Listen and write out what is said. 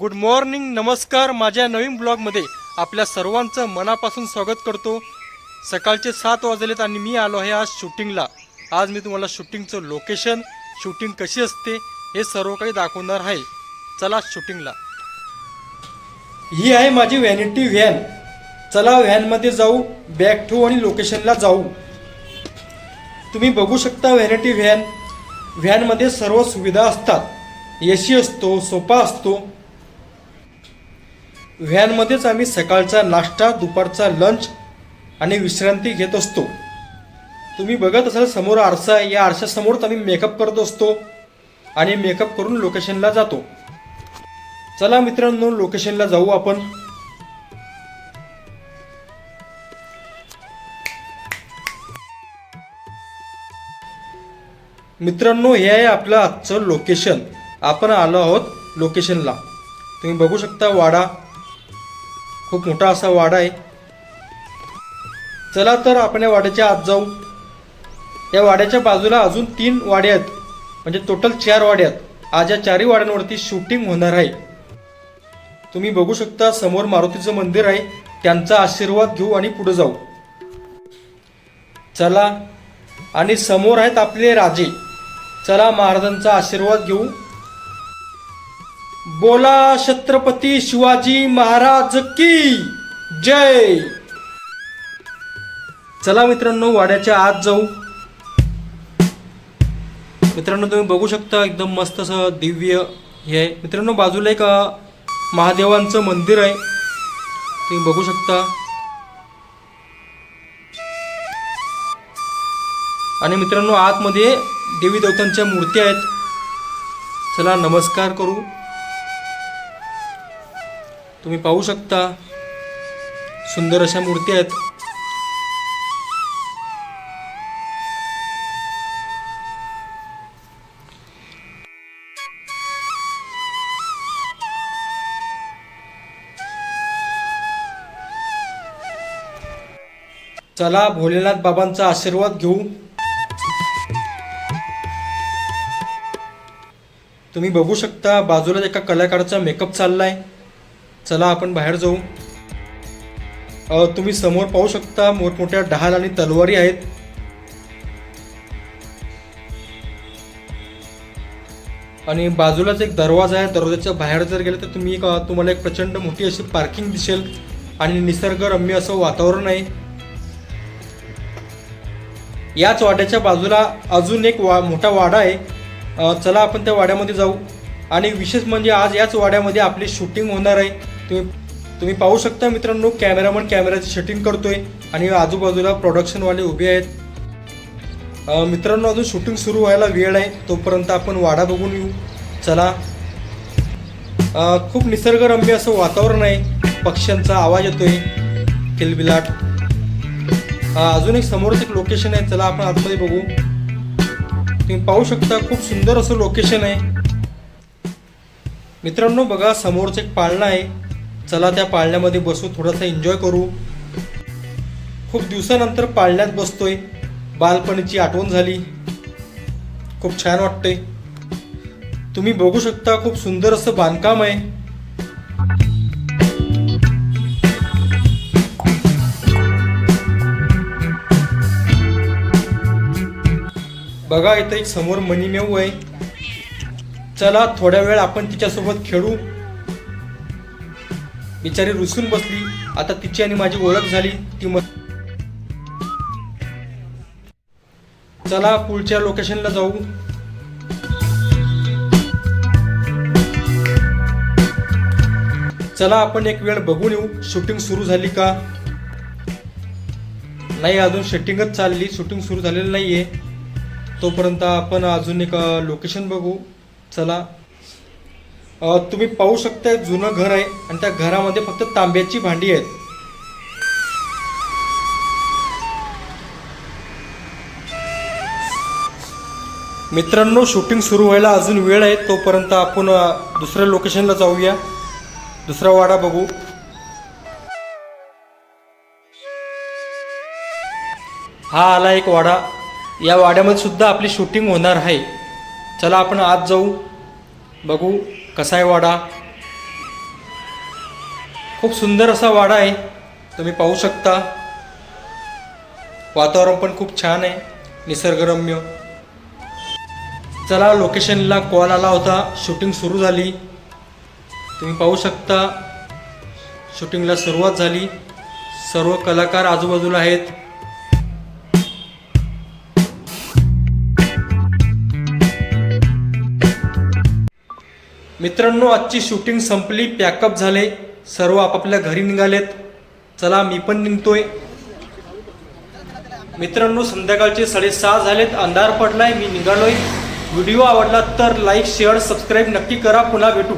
Good morning नमस्कार माझ्या नवीन ब्लॉगमध्ये आपल्या सर्वांचं मनापासून स्वागत करतो. सकाळचे सात वाजलेत आणि मी आलो आहे आज शूटिंगला. आज मी तुम्हाला शूटिंगचं लोकेशन शूटिंग कशी असते हे सर्व काही दाखवणार आहे. चला शूटिंगला. ही आहे माझी व्हॅनिटी व्हॅन चला व्हॅनमध्ये जाऊ बॅक ठेवू आणि लोकेशनला जाऊ. तुम्ही बघू शकता व्हॅनिटी व्हॅन व्हॅनमध्ये सर्व सुविधा असतात. ए सी असतो सोफा असतो व्हॅनमध्येच आम्ही सकाळचा नाश्ता दुपारचा लंच आणि विश्रांती घेत असतो. तुम्ही बघत असाल समोर आरसा आहे या आरशासमोरच आम्ही मेकअप करत असतो आणि मेकअप करून लोकेशनला जातो. चला मित्रांनो लोकेशनला जाऊ आपण. मित्रांनो हे आहे आपलं आजचं लोकेशन आपण आलो आहोत लोकेशनला तुम्ही बघू शकता वाडा. खूप मोठा असा वाडा आहे. चला तर आपण या वाड्याच्या आत जाऊ. या वाड्याच्या बाजूला अजून तीन वाडे आहेत. म्हणजे टोटल चार वाडे आहेत. आज या चारही वाड्यांवरती शूटिंग होणार आहे. तुम्ही बघू शकता समोर मारुतीचं मंदिर आहे. त्यांचा आशीर्वाद घेऊ आणि पुढे जाऊ. चला. आणि समोर आहेत आपले राजे. चला महाराजांचा आशीर्वाद घेऊ. बोला छत्रपती शिवाजी महाराज की जय. चला मित्रांनो वाड्याच्या आत जाऊ. मित्रांनो तुम्ही बघू शकता एकदम मस्त असं दिव्य हे आहे. मित्रांनो बाजूला एक महादेवांचं मंदिर आहे. तुम्ही बघू शकता. आणि मित्रांनो आतमध्ये देवी देवतांच्या मूर्ती आहेत. चला नमस्कार करू. तुम्ही पाहू शकता. सुंदर अशा मूर्ती आहेत. चला भोलेनाथ बाबांचा आशीर्वाद घेऊ. तुम्ही बघू शकता बाजूला एका कलाकाराचा मेकअप चाललाय. चला आपण बाहेर जाऊ. तुम्ही समोर पाहू शकता मोठमोठ्या ढाल आणि तलवारी आहेत. आणि बाजूलाच एक दरवाजा आहे. दरवाजाच्या बाहेर जर गेलं तर तुम्ही एक, तुम्हाला एक प्रचंड मोठी अशी पार्किंग दिसेल. आणि निसर्गरम्य असं वातावरण आहे. याच वाड्याच्या बाजूला अजून एक वा मोठा वाडा आहे. चला आपण त्या वाड्यामध्ये जाऊ. आणि विशेष म्हणजे आज याच वाड्यामध्ये आपली शूटिंग होणार आहे. तुम्ही तुम्ही पाहू शकता मित्रांनो कॅमेरामन कॅमेराची शटिंग करतोय आणि आजूबाजूला प्रोडक्शनवाले उभे आहेत. मित्रांनो अजून शूटिंग सुरू व्हायला वेळ आहे तोपर्यंत आपण वाडा बघून येऊ. चला. खूप निसर्गरम्य असं वातावरण आहे पक्ष्यांचा आवाज येतोय किलबिलाट अजून एक समोरच एक लोकेशन आहे चला आपण आतमध्ये बघू. तुम्ही पाहू शकता खूप सुंदर असं लोकेशन आहे. मित्रांनो बघा समोरच एक पाळणा आहे. चला त्या पाळण्यामध्ये बसू थोडासा एन्जॉय करू. खूप दिवसानंतर पाळण्यात बसतोय. बालपणीची आठवण झाली. खूप छान वाटतंय. तुम्ही बघू शकता खूप सुंदर असं बांधकाम आहे. बघा इथं एक समोर मनीमेऊ आहे. चला थोड्या वेळ आपण तिच्यासोबत खेळू. बिचारी रुसून बसली. आता तिची आणि माझी ओळख झाली. ती म चला पुढच्या लोकेशनला जाऊ. चला आपण एक वेळ बघून येऊ. शूटिंग सुरू झाली का? नाही अजून शूटिंगच चालली. शूटिंग सुरू झालेलं नाही आहे तोपर्यंत आपण अजून एक लोकेशन बघू. चला. तुम्ही पाहू शकता जुनं घर आहे आणि त्या घरामध्ये फक्त तांब्याची भांडी आहेत. मित्रांनो शूटिंग सुरू व्हायला अजून वेळ आहे तोपर्यंत आपण दुसऱ्या लोकेशनला जाऊया. दुसरा वाडा बघू. हा आला एक वाडा. या वाड्यामध्ये सुद्धा आपली शूटिंग होणार आहे. चला आपण आत जाऊ बघू. कसा आहे वाडा? खूप सुंदर असा वाडा आहे. तुम्ही पाहू शकता. वातावरण पण खूप छान आहे. निसर्गरम्य. चला लोकेशनला कॉल आला होता. शूटिंग सुरू झाली. तुम्ही पाहू शकता. शूटिंगला सुरुवात झाली. सर्व कलाकार आजूबाजूला आहेत. मित्रांनो आजची शूटिंग संपली पॅकअप झाले सर्व आपापल्या घरी निघालेत. चला मी पण निघतोय. मित्रांनो संध्याकाळचे साडेसहा झालेत अंधार पडलाय मी निघालोय. व्हिडिओ आवडला तर लाईक शेअर सबस्क्राईब नक्की करा. पुन्हा भेटू.